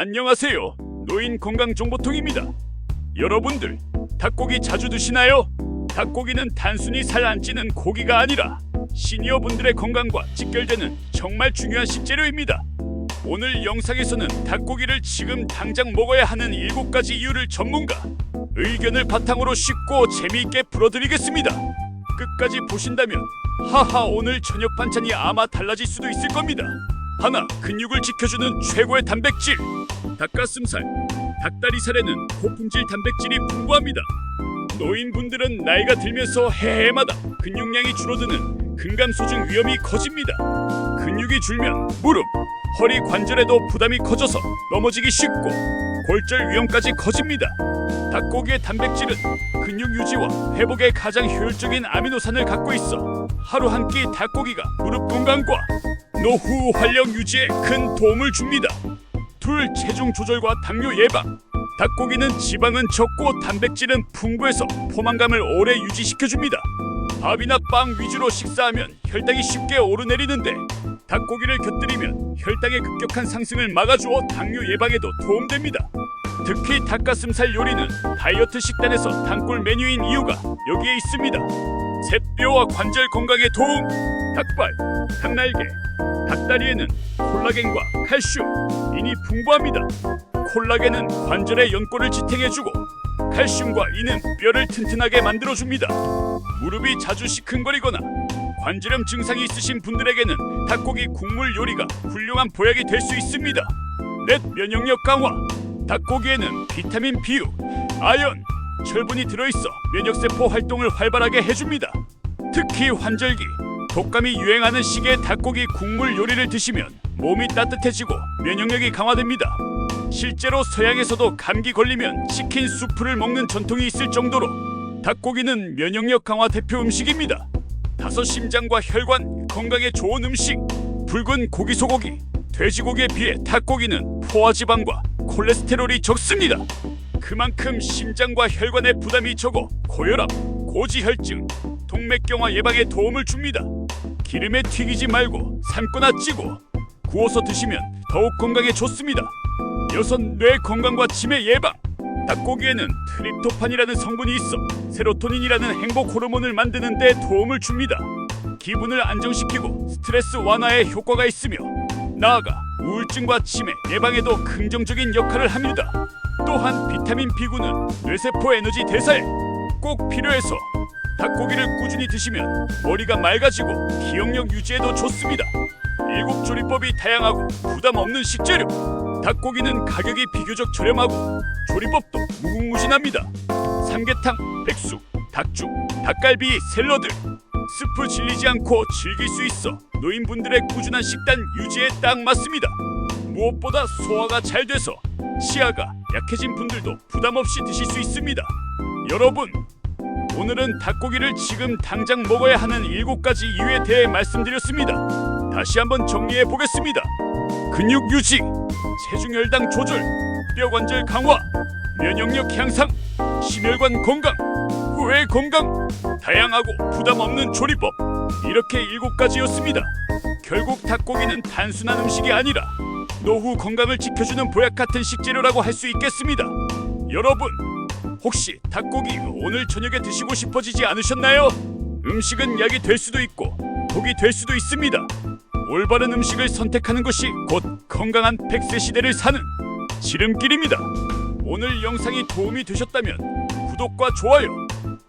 안녕하세요. 노인 건강 정보통입니다. 여러분들 닭고기 자주 드시나요? 닭고기는 단순히 살 안 찌는 고기가 아니라 시니어 분들의 건강과 직결되는 정말 중요한 식재료입니다. 오늘 영상에서는 닭고기를 지금 당장 먹어야 하는 7가지 이유를 전문가 의견을 바탕으로 쉽고 재미있게 풀어드리겠습니다. 끝까지 보신다면 하하 오늘 저녁 반찬이 아마 달라질 수도 있을 겁니다. 하나 근육을 지켜주는 최고의 단백질 닭가슴살 닭다리살에는 고품질 단백질이 풍부합니다. 노인분들은 나이가 들면서 해마다 근육량이 줄어드는 근감소증 위험이 커집니다. 근육이 줄면 무릎, 허리 관절에도 부담이 커져서 넘어지기 쉽고 골절 위험까지 커집니다. 닭고기의 단백질은 근육 유지와 회복에 가장 효율적인 아미노산을 갖고 있어 하루 한 끼 닭고기가 무릎 건강과 노후 활력 유지에 큰 도움을 줍니다. 둘 체중 조절과 당뇨 예방. 닭고기는 지방은 적고 단백질은 풍부해서 포만감을 오래 유지시켜줍니다. 밥이나 빵 위주로 식사하면 혈당이 쉽게 오르내리는데 닭고기를 곁들이면 혈당의 급격한 상승을 막아주어 당뇨 예방에도 도움됩니다. 특히 닭가슴살 요리는 다이어트 식단에서 단골 메뉴인 이유가 여기에 있습니다. 새뼈와 관절 건강에 도움. 닭발, 닭날개, 닭다리에는 콜라겐과 칼슘, 인이 풍부합니다. 콜라겐은 관절의 연골을 지탱해주고 칼슘과 인은 뼈를 튼튼하게 만들어줍니다. 무릎이 자주 시큰거리거나 관절염 증상이 있으신 분들에게는 닭고기 국물 요리가 훌륭한 보약이 될 수 있습니다. 넷 면역력 강화. 닭고기에는 비타민 B, 아연, 철분이 들어있어 면역세포 활동을 활발하게 해줍니다. 특히 환절기, 독감이 유행하는 시기에 닭고기 국물 요리를 드시면 몸이 따뜻해지고 면역력이 강화됩니다. 실제로 서양에서도 감기 걸리면 치킨 수프를 먹는 전통이 있을 정도로 닭고기는 면역력 강화 대표 음식입니다. 다섯 심장과 혈관 건강에 좋은 음식 붉은 고기 소고기 돼지고기에 비해 닭고기는 포화지방과 콜레스테롤이 적습니다. 그만큼 심장과 혈관의 부담이 적어 고혈압, 고지혈증, 동맥경화 예방에 도움을 줍니다. 기름에 튀기지 말고 삶거나 찌고 구워서 드시면 더욱 건강에 좋습니다. 여섯 뇌 건강과 치매 예방. 닭고기에는 트립토판이라는 성분이 있어 세로토닌이라는 행복 호르몬을 만드는 데 도움을 줍니다. 기분을 안정시키고 스트레스 완화에 효과가 있으며 나아가 우울증과 치매 예방에도 긍정적인 역할을 합니다. 또한 비타민 B군은 뇌세포 에너지 대사에 꼭 필요해서 닭고기를 꾸준히 드시면 머리가 맑아지고 기억력 유지에도 좋습니다. 일곱 조리법이 다양하고 부담 없는 식재료. 닭고기는 가격이 비교적 저렴하고 조리법도 무궁무진합니다. 삼계탕, 백숙, 닭죽, 닭갈비, 샐러드. 스프 질리지 않고 즐길 수 있어 노인분들의 꾸준한 식단 유지에 딱 맞습니다. 무엇보다 소화가 잘 돼서 치아가 약해진 분들도 부담 없이 드실 수 있습니다. 여러분, 오늘은 닭고기를 지금 당장 먹어야 하는 7가지 이유에 대해 말씀드렸습니다. 다시 한번 정리해 보겠습니다. 근육 유지, 체중 혈당 조절, 뼈 관절 강화, 면역력 향상, 심혈관 건강, 후회 건강, 다양하고 부담 없는 조리법. 이렇게 7가지였습니다. 결국 닭고기는 단순한 음식이 아니라 노후 건강을 지켜주는 보약 같은 식재료라고 할 수 있겠습니다. 여러분, 혹시 닭고기 오늘 저녁에 드시고 싶어지지 않으셨나요? 음식은 약이 될 수도 있고 독이 될 수도 있습니다. 올바른 음식을 선택하는 것이 곧 건강한 100세 시대를 사는 지름길입니다. 오늘 영상이 도움이 되셨다면 구독과 좋아요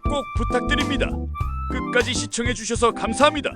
꼭 부탁드립니다. 끝까지 시청해 주셔서 감사합니다.